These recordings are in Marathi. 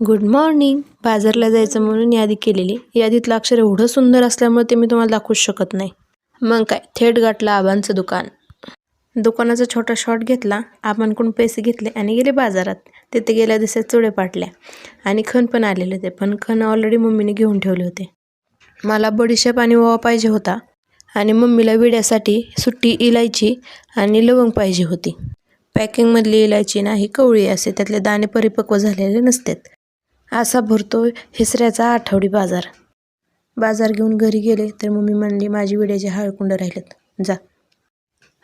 गुड मॉर्निंग बाजारला जायचं म्हणून यादी केलेली. यादीतलं अक्षर एवढं सुंदर असल्यामुळे ते मी तुम्हाला दाखवूच शकत नाही. मग काय? थेट गाठलं आबांचं दुकान. दुकानाचा छोटा शॉट घेतला. आबांकडून पैसे घेतले आणि गेले बाजारात. तिथे गेल्या दिवसात चुडे पाटल्या. आणि खण पण आलेले होते पण खण ऑलरेडी मम्मीने घेऊन ठेवले होते. मला बडीशेप आणि ओवा पाहिजे होता. आणि मम्मीला विड्यासाठी सुट्टी इलायची आणि लवंग पाहिजे होती. पॅकिंगमधली इलायची नाही कवळी असे. त्यातले दाणे परिपक्व झालेले नसतात. असा भरतो हिसऱ्याचा आठवडी बाजार. बाजार घेऊन घरी गेले तर मम्मी म्हणली माझी विड्याची हळकुंड राहिलेत. जा.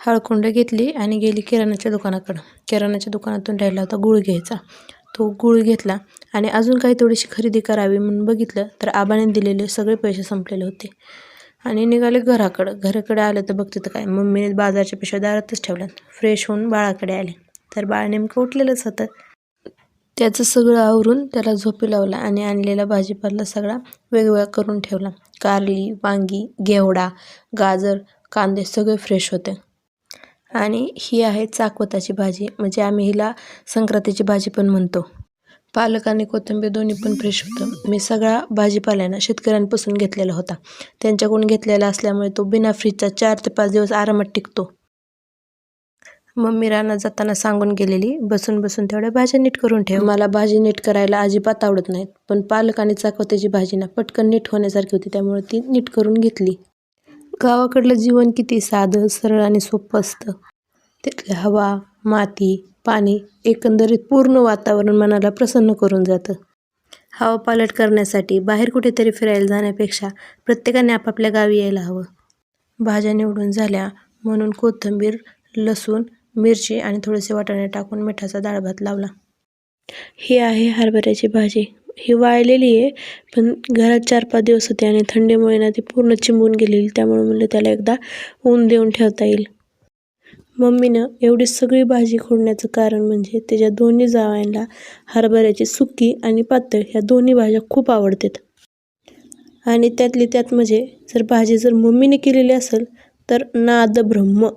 हळकुंड घेतली आणि गेली किराणाच्या दुकानाकडं. किराणाच्या दुकानातून राहिला होता गुळ घ्यायचा. तो गुळ घेतला आणि अजून काही थोडीशी खरेदी करावी म्हणून बघितलं तर आबाने दिलेले सगळे पैसे संपलेले होते. आणि निघाले घराकडं. घराकडे आलं तर बघते तर काय? मम्मीने बाजारच्या पिशव्या दारातच ठेवल्यात. फ्रेश होऊन बाळाकडे आले. तर बाळ नेमकं उठलेलंच होतं. त्याचं सगळं आवरून त्याला झोपी लावला आणि आणलेला भाजीपाला सगळा वेगवेगळा करून ठेवला. कारली वांगी घेवडा गाजर कांदे सगळे फ्रेश होते. आणि ही आहे चाकवताची भाजी. म्हणजे आम्ही हिला संक्रांतीची भाजी पण म्हणतो. पालक आणि कोथिंबीर दोन्ही पण फ्रेश होतं. मी सगळा भाजीपाल्यानं शेतकऱ्यांपासून घेतलेला होता. त्यांच्याकडून घेतलेला असल्यामुळे तो बिना फ्रीजचा चार ते पाच दिवस आरामात टिकतो. मम्मी रानात जाताना सांगून गेलेली बसून बसून तेवढ्या भाज्या नीट करून ठेव. मला भाजी नीट करायला अजिबात आवडत नाहीत पण पालक आणि चाकवत्याची भाजी ना पटकन नीट होण्यासारखी होती त्यामुळे ती नीट करून घेतली. गावाकडलं जीवन किती साधं सरळ आणि सोपं असतं. तिथली हवा माती पाणी एकंदरीत पूर्ण वातावरण मनाला प्रसन्न करून जातं. हवा पालट करण्यासाठी बाहेर कुठेतरी फिरायला जाण्यापेक्षा प्रत्येकाने आपापल्या गावी यायला हवं. भाज्या निवडून झाल्या म्हणून कोथिंबीर लसूण मिरची आणि थोडेसे वाटाणे टाकून मिठाचा डाळ भात लावला. ही आहे हरभऱ्याची भाजी. ही वाळलेली आहे पण घरात चार पाच दिवस होते आणि थंडीमुळे ना ती पूर्ण चिंबून गेलेली त्यामुळे म्हणलं त्याला एकदा ऊन देऊन ठेवता येईल. मम्मीनं एवढी सगळी भाजी खोडण्याचं कारण म्हणजे त्याच्या दोन्ही जावांना हरभऱ्याची सुकी आणि पातळ ह्या दोन्ही भाज्या खूप आवडतात. आणि त्यातली त्यात म्हणजे जर भाजी जर मम्मीने केलेली असेल तर नाद ब्रह्म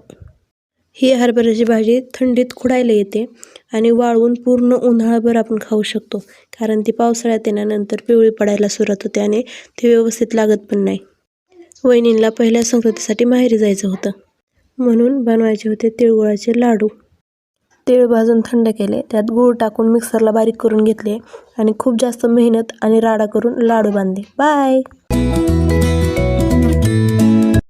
ही हरभऱ्याची भाजी थंडीत खुडायला येते आणि वाळवून पूर्ण उन्हाळाभर आपण खाऊ शकतो. कारण ती पावसाळ्यात येण्यानंतर पिवळी पडायला सुरुवात होते आणि ती व्यवस्थित लागत पण नाही. वहिनींला पहिल्या संक्रांतीसाठी माहेरी जायचं होतं. म्हणून बनवायचे होते तिळगुळाचे लाडू. तीळ भाजून थंड केले. त्यात गूळ टाकून मिक्सरला बारीक करून घेतले आणि खूप जास्त मेहनत आणि राडा करून लाडू बांधले. बाय!